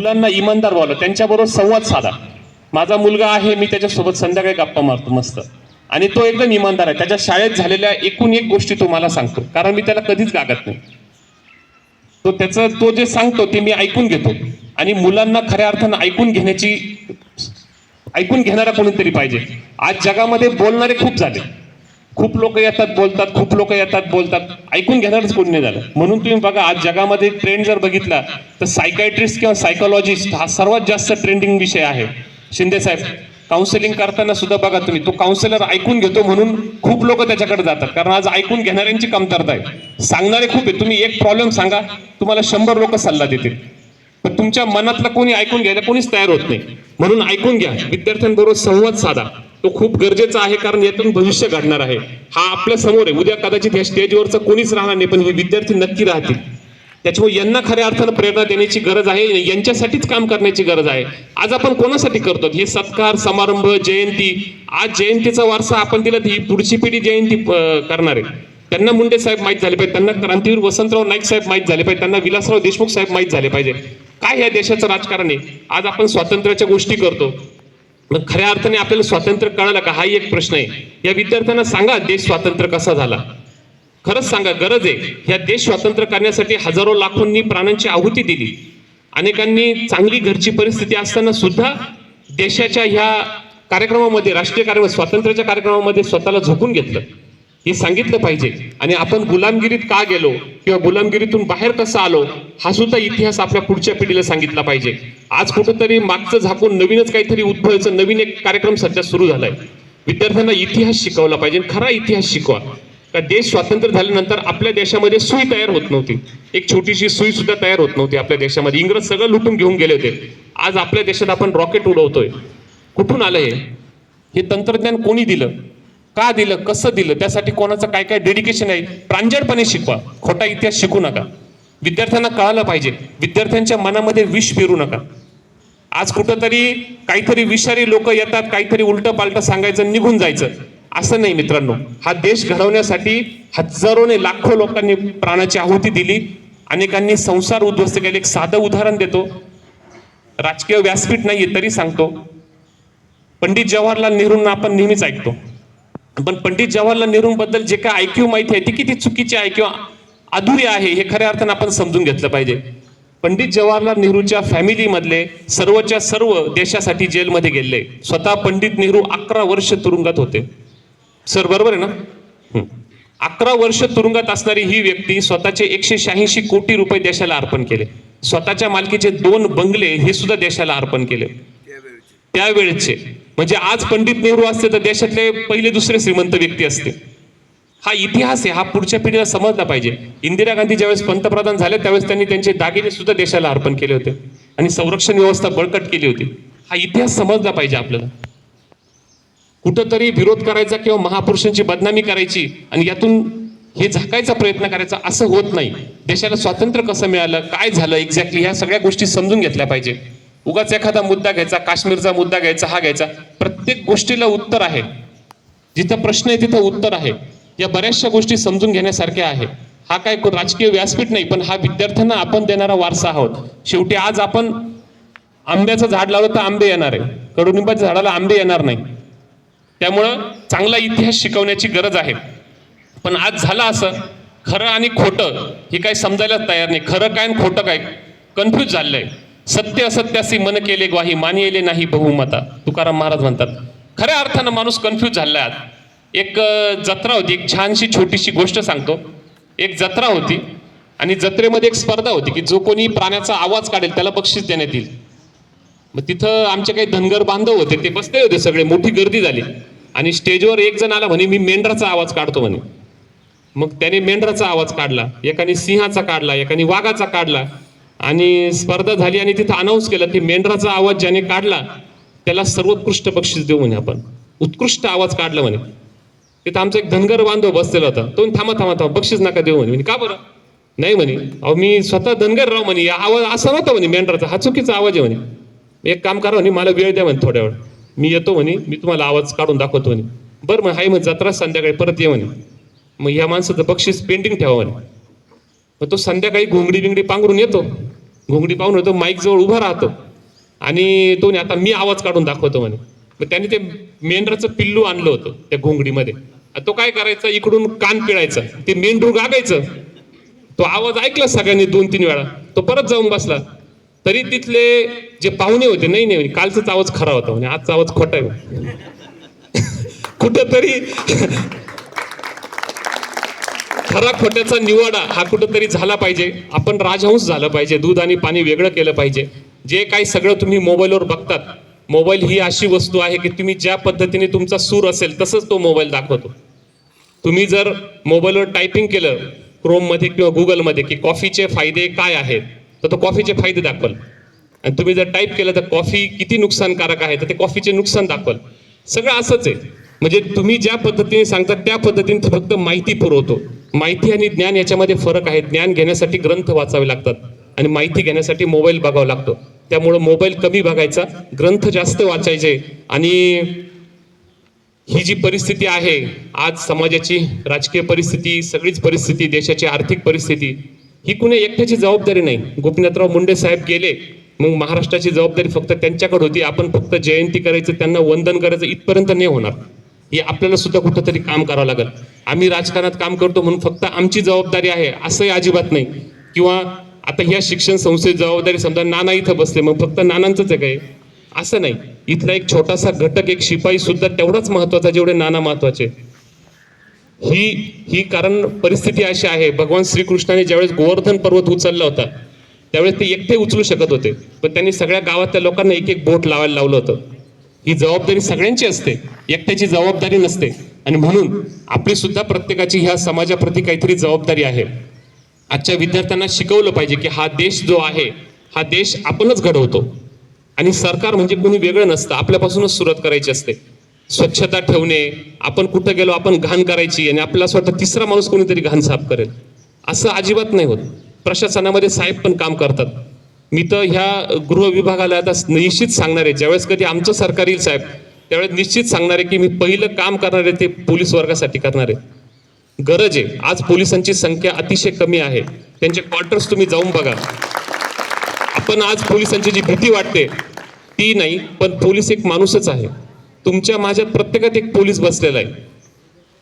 मुलांना इमानदार व्हावं. त्यांच्याबरोबर संवाद साधा. माझा मुलगा आहे मी त्याच्यासोबत संध्याकाळी गप्पा मारतो मस्त. आणि तो एकदम इमानदार आहे. त्याच्या शाळेत झालेल्या एकूण एक गोष्टी तो मला सांगतो. कारण मी त्याला कधीच गागत नाही. तो त्याचं तो जे सांगतो ते मी ऐकून घेतो. आणि मुलांना खऱ्या अर्थानं ऐकून घेण्याची ऐकून घेणारा कोणीतरी पाहिजे. आज जगामध्ये बोलणारे खूप झाले. खूप लोक येतात बोलतात खूप लोक येतात बोलतात. ऐकून घेणारच कोणी नाही झालं. म्हणून तुम्ही बघा आज जगामध्ये ट्रेंड जर बघितला तर सायकायट्रिस्ट किंवा सायकोलॉजिस्ट हा सर्वात जास्त ट्रेंडिंग विषय आहे. शिंदे साहेब काउन्सिलिंग करताना सुद्धा बघा तुम्ही तो काउन्सिलर ऐकून घेतो म्हणून खूप लोक त्याच्याकडे जातात. कारण आज ऐकून घेणाऱ्यांची कमतरता आहे. सांगणारे खूप आहे तुम्ही एक प्रॉब्लेम सांगा तुम्हाला शंभर लोक सल्ला देतील. पण तुमच्या मनातलं कोणी ऐकून घ्यायला कोणीच तयार होत नाही. म्हणून ऐकून घ्या. विद्यार्थ्यांबरोबर संवाद साधा. तो खूप गरजेचा आहे कारण यातून भविष्य घडणार आहे. हा आपल्यासमोर आहे. उद्या कदाचित या स्टेजवरचं कोणीच राहणार नाही पण हे विद्यार्थी नक्की राहतील. त्याच्यामुळे यांना खऱ्या अर्थानं प्रेरणा देण्याची गरज आहे यांच्यासाठीच काम करण्याची गरज आहे. आज आपण कोणासाठी करतो? हे सत्कार समारंभ जयंती. आज जयंतीचा वारसा आपण दिला ही पुढची पिढी जयंती करणार आहे. त्यांना मुंडे साहेब माहीत झाले पाहिजे. त्यांना क्रांतीवीर वसंतराव नाईक साहेब माहीत झाले पाहिजे. त्यांना विलासराव देशमुख साहेब माहीत झाले पाहिजे. काय या देशाचं राजकारण आहे? आज आपण स्वातंत्र्याच्या गोष्टी करतो. मग खऱ्या अर्थाने आपल्याला स्वातंत्र्य कळालं का? हाही एक प्रश्न आहे. या विद्यार्थ्यांना सांगा देश स्वातंत्र्य कसा झाला? खरंच सांगा गरज आहे. ह्या देश स्वातंत्र्य करण्यासाठी हजारो लाखोंनी प्राणांची आहुती दिली. अनेकांनी चांगली घरची परिस्थिती असताना सुद्धा देशाच्या ह्या कार्यक्रमामध्ये राष्ट्रीय कार्यक्रम स्वातंत्र्याच्या कार्यक्रमामध्ये स्वतःला झोकून घेतलं. हे सांगितलं पाहिजे. आणि आपण गुलामगिरीत का गेलो किंवा गुलामगिरीतून बाहेर कसं आलो हा सुद्धा इतिहास आपल्या पुढच्या पिढीला सांगितला पाहिजे. आज कुठंतरी मागचं झाकून नवीनच काहीतरी उद्भवायचं नवीन एक कार्यक्रम सध्या सुरू झालाय. विद्यार्थ्यांना इतिहास शिकवला पाहिजे खरा इतिहास शिकवा. का देश स्वातंत्र्य झाल्यानंतर आपल्या देशामध्ये सुई तयार होत नव्हती. एक छोटीशी सुई सुद्धा तयार होत नव्हती आपल्या देशामध्ये. इंग्रज सगळं लुटून घेऊन गेले होते. आज आपल्या देशात आपण रॉकेट उडवतोय. कुठून आलं हे तंत्रज्ञान कोणी दिलं? का दिलं कसं दिलं त्यासाठी कोणाचं काय काय डेडिकेशन आहे प्रांजळपणे शिकवा. खोटा इतिहास शिकू नका. विद्यार्थ्यांना कळालं पाहिजे. विद्यार्थ्यांच्या मनामध्ये विष पेरू नका. आज कुठंतरी काहीतरी विषारी लोक येतात काहीतरी उलटं पालटं सांगायचं निघून जायचं. असं नाही मित्रांनो. हा देश घडवण्यासाठी हजारोने लाखो लोकांनी प्राणाची आहुती दिली. अनेकांनी संसार उद्ध्वस्त केले. एक साधं उदाहरण देतो. राजकीय व्यासपीठ नाहीये तरी सांगतो. पंडित जवाहरलाल नेहरूंना आपण नेहमीच ऐकतो. पण पंडित जवाहरलाल नेहरूंबद्दल जे काय ऐक्यू माहिती आहे ती किती चुकीची आहे किंवा अधुरी आहे हे खऱ्या अर्थानं आपण समजून घेतलं पाहिजे. पंडित जवाहरलाल नेहरूच्या फॅमिलीमधले सर्वच्या सर्व देशासाठी जेलमध्ये गेले. स्वतः पंडित नेहरू अकरा वर्ष तुरुंगात होते. सर बरोबर आहे ना? अकरा वर्ष तुरुंगात असणारी ही व्यक्ती स्वतःचे एकशे शहाऐंशी कोटी रुपये देशाला अर्पण केले. स्वतःच्या मालकीचे दोन बंगले हे सुद्धा देशाला अर्पण केले. त्यावेळेचे. म्हणजे आज पंडित नेहरू असते तर देशातले पहिले दुसरे श्रीमंत व्यक्ती असते. हा इतिहास आहे हा पुढच्या पिढीला समजला पाहिजे. इंदिरा गांधी ज्यावेळेस पंतप्रधान झाले त्यावेळेस त्यांनी त्यांचे दागिने सुद्धा देशाला अर्पण केले होते. आणि संरक्षण व्यवस्था बळकट केली होती. हा इतिहास समजला पाहिजे आपल्याला. कुठंतरी विरोध करायचा किंवा महापुरुषांची बदनामी करायची आणि यातून हे झाकायचा प्रयत्न करायचा असं होत नाही. देशाला स्वातंत्र्य कसं मिळालं काय झालं एक्झॅक्टली ह्या सगळ्या गोष्टी समजून घेतल्या पाहिजे. उगाच एखादा मुद्दा घ्यायचा काश्मीरचा मुद्दा घ्यायचा हा घ्यायचा. प्रत्येक गोष्टीला उत्तर आहे. जिथं प्रश्न आहे तिथं उत्तर आहे. या बऱ्याचशा गोष्टी समजून घेण्यासारख्या आहे. हा काय राजकीय व्यासपीठ नाही पण हा विद्यार्थ्यांना आपण देणारा वारसा आहोत. शेवटी आज आपण आंब्याचं झाड लावलं तर आंबे येणार आहे. कडुनिंबाच्या झाडाला आंबे येणार नाही. त्यामुळं चांगला इतिहास शिकवण्याची गरज आहे. पण आज झालं असं खरं आणि खोटं हे काही समजायला तयार नाही. खरं काय आणि खोटं काय कन्फ्यूज झालेलं आहे. सत्य असत्यासी मन केले ग्वाही मानिले नाही बहुमता. तुकाराम महाराज म्हणतात खऱ्या अर्थानं माणूस कन्फ्यूज झाल्यात एक जत्रा होती एक छानशी छोटीशी गोष्ट सांगतो. एक जत्रा होती आणि जत्रेमध्ये एक स्पर्धा होती की जो कोणी प्राण्याचा आवाज काढेल त्याला बक्षीस देण्यात येईल. मग तिथं आमचे काही धनगर बांधव होते ते बसले होते सगळे मोठी गर्दी झाली. आणि स्टेजवर एक जण आला म्हणे मी मेंढराचा आवाज काढतो म्हणे. मग त्याने मेंढराचा आवाज काढला एकाने सिंहाचा काढला एकाने वाघाचा काढला. आणि स्पर्धा झाली आणि तिथं अनाऊन्स केलं की मेंढराचा आवाज ज्याने काढला त्याला सर्वोत्कृष्ट बक्षीस देऊ म्हणे आपण. उत्कृष्ट आवाज काढला म्हणे. तिथं आमचा एक धनगर बांधव बसलेला होता. तो थांबा थांबा थांबा बक्षीस नका देऊ म्हणे. म्हणे, का बरं? नाही म्हणे. अहो मी स्वतः धनगर राव म्हणे. या आवाज असा नव्हता म्हणे मेंढराचा. हा चुकीचा आवाज आहे म्हणे. एक काम करा म्हणे मला वेळ द्या म्हणे थोड्या वेळ मी येतो म्हणे. मी तुम्हाला आवाज काढून दाखवतो म्हणे. बरं म्हणे हाय म्हणे जत्रा संध्याकाळी परत ये म्हणे. मग ह्या माणसाचं बक्षीस पेंटिंग ठेवा म्हणे. मग तो संध्याकाळी घोंगडी बिंगडी पांघरून येतो. घोंगडी पाहून होतो माईक जवळ उभा राहतो. आणि तो आता मी आवाज काढून दाखवतो म्हणे. मग त्याने ते मेंढराचं पिल्लू आणलं होतं त्या घोंगडीमध्ये. तो काय करायचा इकडून कान पिळायचा. ते मेंढरू गागायचं. तो आवाज ऐकला सगळ्यांनी दोन तीन वेळा. तो परत जाऊन बसला. तरी तिथले जे पाहुणे होते नाही नाही कालचाच आवाज खरा होता म्हणजे आजचा आवाज खोटा आहे. म्हणे. कुठंतरी खरा खोट्याचा निवाडा हा कुठंतरी झाला पाहिजे. आपण राजहंस झालं पाहिजे. दूध आणि पाणी वेगळं केलं पाहिजे. जे काही सगळं तुम्ही मोबाईलवर बघतात. मोबाईल ही अशी वस्तू आहे की तुम्ही ज्या पद्धतीने तुमचा सूर असेल तसंच तो मोबाईल दाखवतो. तुम्ही जर मोबाईलवर टायपिंग केलं क्रोममध्ये किंवा गुगलमध्ये की कॉफीचे फायदे काय आहेत तर तो कॉफीचे फायदे दाखवल. आणि तुम्ही जर टाईप केलं तर कॉफी किती नुकसानकारक आहे तर ते कॉफीचे नुकसान दाखवल. सगळं असंच आहे. म्हणजे तुम्ही ज्या पद्धतीने सांगता त्या पद्धतीने तो फक्त माहिती पुरवतो. माहिती आणि ज्ञान याच्यामध्ये फरक आहे. ज्ञान घेण्यासाठी ग्रंथ वाचावे लागतात आणि माहिती घेण्यासाठी मोबाईल बघावा लागतो. त्यामुळं मोबाईल कमी बघायचा ग्रंथ जास्त वाचायचे आणि ही जी परिस्थिती आहे आज समाजाची राजकीय परिस्थिती सगळीच परिस्थिती देशाची आर्थिक परिस्थिती ही कुणी एकट्याची जबाबदारी नाही. गोपीनाथराव मुंडे साहेब गेले मग महाराष्ट्राची जबाबदारी फक्त त्यांच्याकडे होती. आपण फक्त जयंती करायचं त्यांना वंदन करायचं इथपर्यंत नाही होणार. हे आपल्याला सुद्धा कुठंतरी काम करावं लागेल. आम्ही राजकारणात काम करतो म्हणून फक्त आमची जबाबदारी आहे असंही अजिबात नाही. किंवा आता ह्या शिक्षण संस्थेची जबाबदारी समजा नाना इथं बसले मग फक्त नानांचंच आहे काय? असं नाही. इथला एक छोटासा घटक एक शिपाई सुद्धा तेवढाच महत्त्वाचा जेवढे नाना महत्त्वाचे ही ही कारण परिस्थिती अशी आहे भगवान श्रीकृष्णाने ज्यावेळेस गोवर्धन पर्वत उचलला होता त्यावेळेस ते एकटे उचलू शकत होते. पण त्यांनी सगळ्या गावातल्या लोकांना एक एक बोट लावायला लावलं होतं. ही जबाबदारी सगळ्यांची असते. एकट्याची जबाबदारी नसते. आणि म्हणून आपली सुद्धा प्रत्येकाची ह्या समाजाप्रती काहीतरी जबाबदारी आहे. आजच्या विद्यार्थ्यांना शिकवलं पाहिजे की हा देश जो आहे हा देश आपणच घडवतो. आणि सरकार म्हणजे कोणी वेगळं नसतं. आपल्यापासूनच सुरुवात करायची असते. स्वच्छता ठेवणे आपण कुठं गेलो आपण घाण करायची आणि आपल्याला असं वाटतं तिसरा माणूस कोणीतरी घाण साफ करेल. असं अजिबात नाही होत. प्रशासनामध्ये साहेब पण काम करतात. मी तर ह्या गृह विभागाला आता निश्चित सांगणार आहे. ज्यावेळेस कधी आमचं सरकार येईल साहेब त्यावेळेस निश्चित सांगणार आहे की मी पहिलं काम करणार आहे ते पोलीस वर्गासाठी करणार आहे. गरज आहे. आज पोलिसांची संख्या अतिशय कमी आहे. त्यांचे क्वार्टर्स तुम्ही जाऊन बघा. आपण आज पोलिसांची जी भीती वाटते ती नाही पण पोलीस एक माणूसच आहे. तुमच्या माझ्यात प्रत्येकात एक पोलीस बसलेला आहे.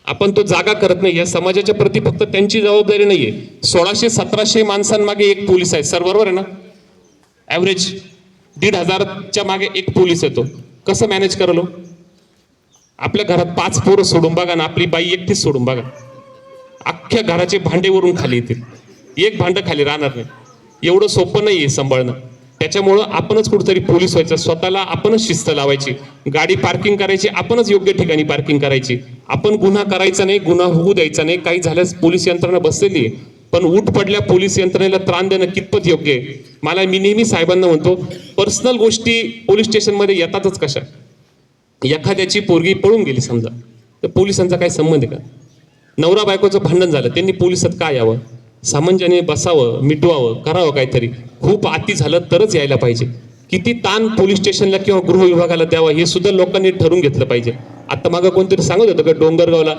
आपण तो जागा करत नाही. या समाजाच्या प्रती फक्त त्यांची जबाबदारी नाहीये. सोळाशे सतराशे माणसांमागे एक पोलीस आहे. सर बरोबर आहे ना? ॲव्हरेज दीड हजारच्या मागे एक पोलीस येतो. कसं मॅनेज करलो? आपल्या घरात पाच पोरं सोडून बघा ना आपली बाई एकटीच सोडून बघा. अख्ख्या घराचे भांडे वरून खाली येतील. एक भांडं खाली राहणार नाही. एवढं सोपं नाही आहे सांभाळणं. त्याच्यामुळं आपणच कुठेतरी पोलीस व्हायचं. स्वतःला आपणच शिस्त लावायची. गाडी पार्किंग करायची आपणच योग्य ठिकाणी पार्किंग करायची. आपण गुन्हा करायचा नाही गुन्हा होऊ द्यायचा नाही. काही झाल्यास पोलीस यंत्रणा बसलेली आहे. पण उठ पडल्या पोलीस यंत्रणेला त्राण देणं कितपत योग्य आहे? मला मी नेहमी साहेबांना म्हणतो पर्सनल गोष्टी पोलीस स्टेशनमध्ये येतातच कशा? एखाद्याची पोरगी पळून गेली समजा तर पोलिसांचा काय संबंध आहे का? नवरा बायकोचं भांडण झालं त्यांनी पोलिसात काय यावं? सामंजने बसावं मिटवावं करावं काहीतरी. खूप आती झालं तरच यायला पाहिजे. किती ताण पोलीस स्टेशनला किंवा गृह विभागाला द्यावा हे सुद्धा लोकांनी ठरवून घेतलं पाहिजे. आता मागं कोणतरी सांगत होतं का डोंगरगावला?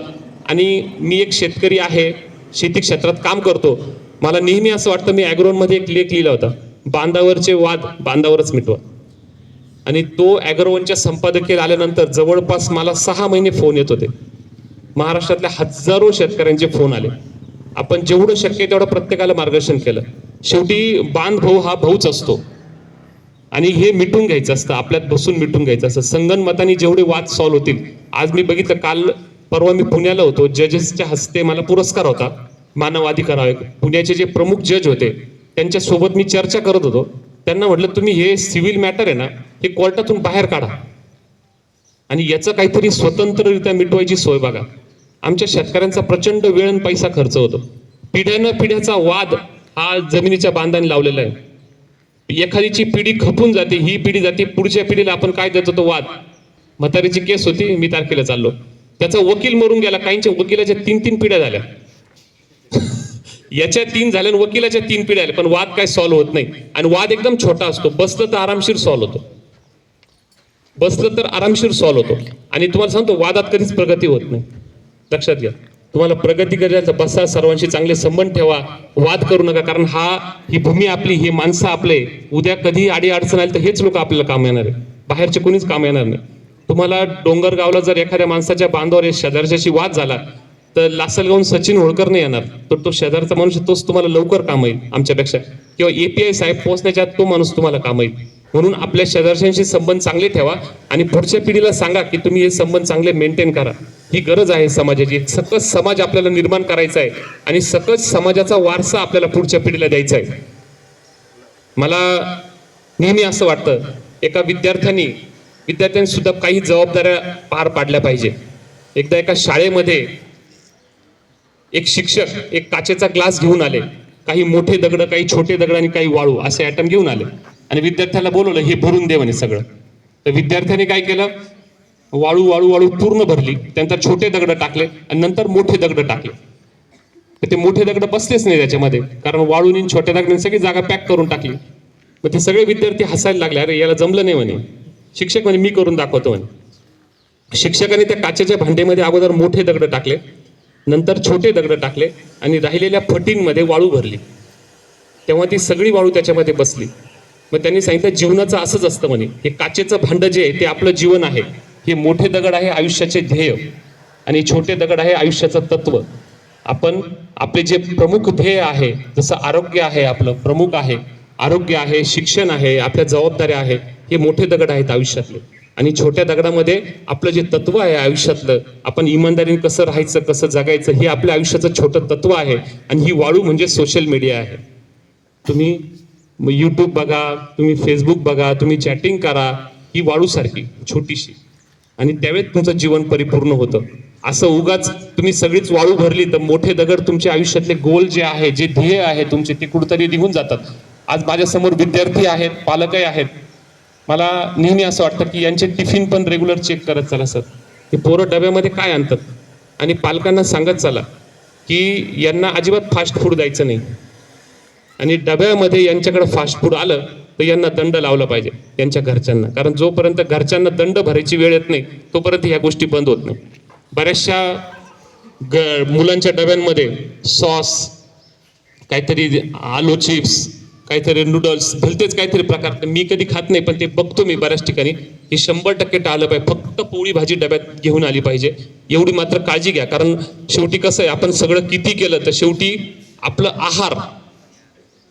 आणि मी एक शेतकरी आहे शेती क्षेत्रात काम करतो. मला नेहमी असं वाटतं मी ॲग्रोनमध्ये एक लेख लिहिला होता. बांधावरचे वाद बांधावरच मिटवा. आणि तो ॲग्रोवनच्या संपादकीत आल्यानंतर जवळपास मला सहा महिने फोन येत होते. महाराष्ट्रातल्या हजारो शेतकऱ्यांचे फोन आले. आपण जेवढं शक्य तेवढं प्रत्येकाला मार्गदर्शन केलं. शेवटी बांध भाऊ हा भाऊच असतो. आणि हे मिटून घ्यायचं असतं आपल्यात बसून मिटून घ्यायचं असतं. संगनमताने जेवढे वाद सॉल्व्ह होतील आज मी बघितलं काल परवा मी पुण्याला होतो. जजेसच्या हस्ते मला पुरस्कार होता. मानव अधिकार आयोग. पुण्याचे जे प्रमुख जज होते त्यांच्यासोबत मी चर्चा करत होतो. त्यांना म्हटलं तुम्ही हे सिव्हिल मॅटर आहे ना हे कोर्टातून बाहेर काढा. आणि याचं काहीतरी स्वतंत्ररित्या मिटवायची सोय बघा. आमच्या शेतकऱ्यांचा प्रचंड वेळ आणि पैसा खर्च होतो. पिढ्यानं पिढ्याचा वाद हा जमिनीच्या बांधाने लावलेला आहे. एखादीची पिढी खपून जाते ही पिढी जाते पुढच्या पिढीला आपण काय देतो तो वाद? म्हातारीची केस होती मी तारखेला चाललो. त्याचा वकील मरून गेला. काहींच्या वकिलाच्या तीन तीन पिढ्या झाल्या. याच्या तीन झाल्या आणि वकिलाच्या तीन पिढ्या आल्या. पण वाद काय सॉल्व्ह होत नाही. आणि वाद एकदम छोटा असतो. बसलं तर आरामशीर सॉल्व्ह होतो. बसलं तर आरामशीर सॉल्व्ह होतो. आणि तुम्हाला सांगतो वादात कधीच प्रगती होत नाही. लक्षात घ्या. तुम्हाला प्रगती करायचं बसा सर्वांशी चांगले संबंध ठेवा. वाद करू नका. कारण हा ही भूमी आपली ही माणसं आपले. उद्या कधी आडी अडचण आली तर हेच लोक आपल्याला काम येणार आहे. बाहेरचे कोणीच काम येणार नाही. तुम्हाला डोंगरगावला जर एखाद्या माणसाच्या बांधावर शेजारच्याशी वाद झाला तर लासलगावून सचिन होळकर नाही येणार. तर तो शेजारचा माणूस तोच तुम्हाला लवकर काम येईल आमच्यापेक्षा. किंवा एपीआय साहेब पोहोचण्याच्या आत तो माणूस तुम्हाला काम येईल. म्हणून आपल्या शेजारशांशी संबंध चांगले ठेवा आणि पुढच्या पिढीला सांगा की तुम्ही हे संबंध चांगले मेंटेन करा. ही गरज आहे समाजाची. सकस समाज आपल्याला निर्माण करायचा आहे आणि सकस समाजाचा वारसा आपल्याला पुढच्या पिढीला द्यायचा आहे. मला नेहमी असं वाटतं एका विद्यार्थ्यांनी विद्यार्थ्यांनी सुद्धा काही जबाबदाऱ्या पार पाडल्या पाहिजे. एकदा एका शाळेमध्ये एक शिक्षक एक काचेचा ग्लास घेऊन आले. काही मोठे दगड काही छोटे दगड आणि काही वाळू असे आयटम घेऊन आले. आणि विद्यार्थ्याला बोलवलं हे भरून दे म्हणे सगळं. तर विद्यार्थ्याने काय केलं? वाळू वाळू वाळू पूर्ण भरली. त्यानंतर छोटे दगड टाकले आणि नंतर मोठे दगड टाकले. तर ते मोठे दगड बसलेच नाही त्याच्यामध्ये. कारण वाळूनी छोट्या दगडांनी सगळी जागा पॅक करून टाकली. मग ते सगळे विद्यार्थी हसायला लागले. अरे याला जमलं नाही म्हणे. शिक्षक म्हणजे मी करून दाखवतो म्हणे. शिक्षकाने त्या काचेच्या भांड्यामध्ये अगोदर मोठे दगड टाकले नंतर छोटे दगड टाकले आणि राहिलेल्या फटींमध्ये वाळू भरली. तेव्हा ती सगळी वाळू त्याच्यामध्ये बसली. मग त्यांनी सांगितलं जीवनाचं असंच असतं म्हणे. हे काचेचं भांडं जे आहे ते आपलं जीवन आहे. हे मोठे दगड आहे आयुष्याचे ध्येय आणि छोटे दगड आहे आयुष्याचं तत्व. आपण आपले जे प्रमुख ध्येय आहे जसं आरोग्य आहे आपलं प्रमुख आहे. आरोग्य आहे शिक्षण आहे आपल्या जबाबदाऱ्या आहे हे मोठे दगड आहेत आयुष्यातले. आणि छोट्या दगडामध्ये आपलं जे तत्व आहे आयुष्यातलं आपण इमानदारीने कसं राहायचं कसं जगायचं हे आपल्या आयुष्याचं छोटं तत्व आहे आणि ही वाळू म्हणजे सोशल मीडिया आहे. तुम्ही यूट्यूब बघा तुम्ही फेसबुक बघा तुम्ही चॅटिंग करा ही वाळूसारखी छोटीशी. आणि त्यावेळेस तुमचं जीवन परिपूर्ण होतं. असं उगाच तुम्ही सगळीच वाळू भरली तर मोठे दगड तुमच्या आयुष्यातले गोल जे आहे जे ध्येय आहे तुमचे ते कुठतरी निघून जातात. आज माझ्यासमोर विद्यार्थी आहेत पालकही आहेत. मला नेहमी असं वाटतं की यांचे टिफिन पण रेग्युलर चेक करत चला सर. हे पोरं डब्यामध्ये काय आणतात? आणि पालकांना सांगत चला की यांना अजिबात फास्ट फूड द्यायचं नाही. आणि डब्यामध्ये यांच्याकडे फास्ट फूड आलं तर यांना दंड लावला पाहिजे यांच्या घरच्यांना. कारण जोपर्यंत घरच्यांना दंड भरायची वेळ येत नाही तोपर्यंत ह्या गोष्टी बंद होत नाही. बऱ्याचशा ग मुलांच्या डब्यांमध्ये सॉस काहीतरी आलू चिप्स काहीतरी नूडल्स भलतेच काहीतरी प्रकार. मी कधी खात नाही पण ते बघतो मी बऱ्याच ठिकाणी. हे शंभर टक्के टाळलं पाहिजे. फक्त पोळी भाजी डब्यात घेऊन आली पाहिजे. एवढी मात्र काळजी घ्या. कारण शेवटी कसं आहे आपण सगळं किती केलं तर शेवटी आपलं आहार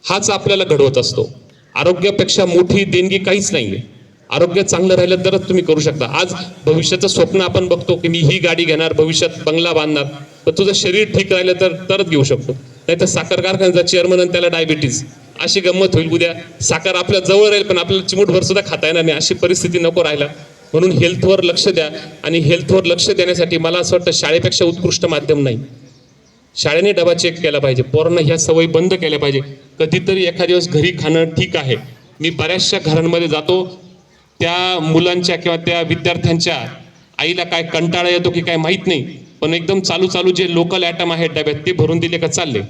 हाच आपल्याला घडवत असतो. आरोग्यापेक्षा मोठी देणगी काहीच नाहीये. आरोग्य चांगलं राहिलं तरच तुम्ही करू शकता. आज भविष्याचं स्वप्न आपण बघतो की मी ही गाडी घेणार भविष्यात बंगला बांधणार. तर तुझं शरीर ठीक राहिलं तर तरच घेऊ शकतो. नाही तर साखर कारखान्याचा चेअरमन आणि त्याला डायबिटीज अशी गंमत होईल उद्या. साखर आपल्या जवळ राहील पण आपल्याला चिमूटभर सुद्धा खाता येणार नाही. अशी परिस्थिती नको राहिला म्हणून हेल्थवर लक्ष द्या. आणि हेल्थवर लक्ष देण्यासाठी मला असं वाटतं शाळेपेक्षा उत्कृष्ट माध्यम नाही. शाळेने डबा चेक केला पाहिजे. पोरांना ह्या सवयी बंद केल्या पाहिजे. कधीतरी एखाद दिवस घरी खाणं ठीक आहे. मी बऱ्याचशा घरांमध्ये जातो. त्या मुलांच्या किंवा त्या विद्यार्थ्यांच्या आईला काय कंटाळा येतो की काय माहीत नाही. पण एकदम चालू चालू जे लोकल ॲटम आहेत डब्यात ते भरून दिले का चालले?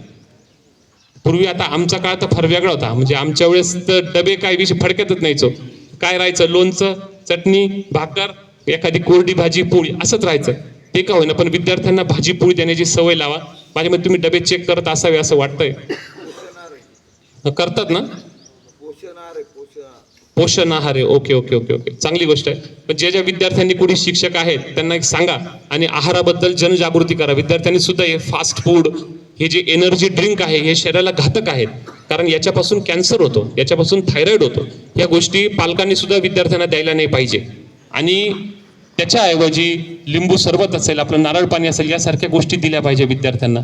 पूर्वी आता आमचा काळ तर फार वेगळा होता. म्हणजे आमच्या वेळेस तर डबे काय विषय फडक्यातच नाहीचो काय राहायचं? लोणचं चटणी भाकर एखादी कोरडी भाजी पोळी असंच राहायचं. ते का होईना? पण विद्यार्थ्यांना भाजी पोळी देण्याची सवय लावा. माझ्या मते तुम्ही डबे चेक करत असावे असं वाटतंय. करतात ना? पोषण आहार आहे. Okay okay okay okay. चांगली गोष्ट आहे. पण ज्या ज्या विद्यार्थ्यांनी कुठे शिक्षक आहेत त्यांना एक सांगा. आणि आहाराबद्दल जनजागृती करा. विद्यार्थ्यांनी सुद्धा हे फास्ट फूड हे जे एनर्जी ड्रिंक आहे हे शरीराला घातक आहेत कारण याच्यापासून कॅन्सर होतो याच्यापासून थायरॉईड होतो. या गोष्टी पालकांनी सुद्धा विद्यार्थ्यांना द्यायला नाही पाहिजे. आणि त्याच्याऐवजी लिंबू सरबत असेल आपलं नारळ पाणी असेल यासारख्या गोष्टी दिल्या पाहिजे विद्यार्थ्यांना.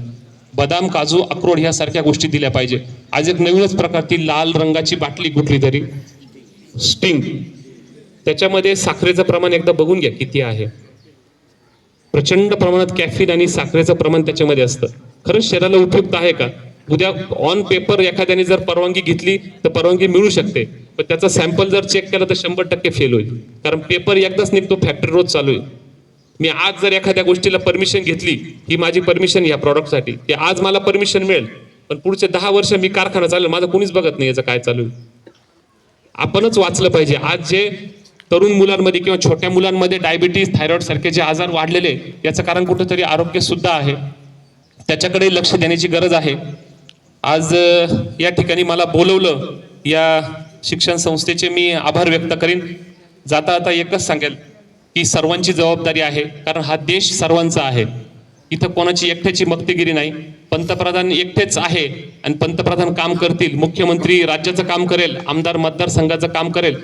बदाम काजू अक्रोड यासारख्या गोष्टी दिल्या पाहिजे. आज एक नवीनच प्रकारची लाल रंगाची बाटली कुठली तरी स्टिंग. त्याच्यामध्ये साखरेचं प्रमाण एकदा बघून घ्या किती आहे. प्रचंड प्रमाणात कॅफिन आणि साखरेचं प्रमाण त्याच्यामध्ये असतं. खरंच शरीराला उपयुक्त आहे का? उद्या ऑन पेपर एखाद्याने जर परवानगी घेतली तर परवानगी मिळू शकते. पण त्याचा सॅम्पल जर चेक केला तर शंभर टक्के फेल होईल. कारण पेपर एकदाच निघतो फॅक्टरी रोज चालू आहे. मी आज जर एखाद्या गोष्टीला परमिशन घेतली ही माझी परमिशन या प्रॉडक्टसाठी ते आज मला परमिशन मिळेल पण पुढचे दहा वर्ष मी कारखाना चालेल माझं कोणीच बघत नाही याचं काय चालू आहे. आपणच वाचलं पाहिजे. आज जे तरुण मुलांमध्ये किंवा छोट्या मुलांमध्ये डायबिटीज थायरॉइड सारखे जे आजार वाढलेले याचं कारण कुठंतरी आरोग्य सुद्धा आहे. त्याच्याकडे लक्ष देण्याची गरज आहे. आज या ठिकाणी मला बोलवलं या शिक्षण संस्थेचे मी आभार व्यक्त करीन. जाता आता एकच सांगेल की सर्वांची जबाबदारी आहे कारण हा देश सर्वांचा आहे. इथं कोणाची एकट्याची मक्तेगिरी नाही. पंतप्रधान एकटेच आहे आणि पंतप्रधान काम करतील मुख्यमंत्री राज्याचं काम करेल आमदार मतदारसंघाचं काम करेल.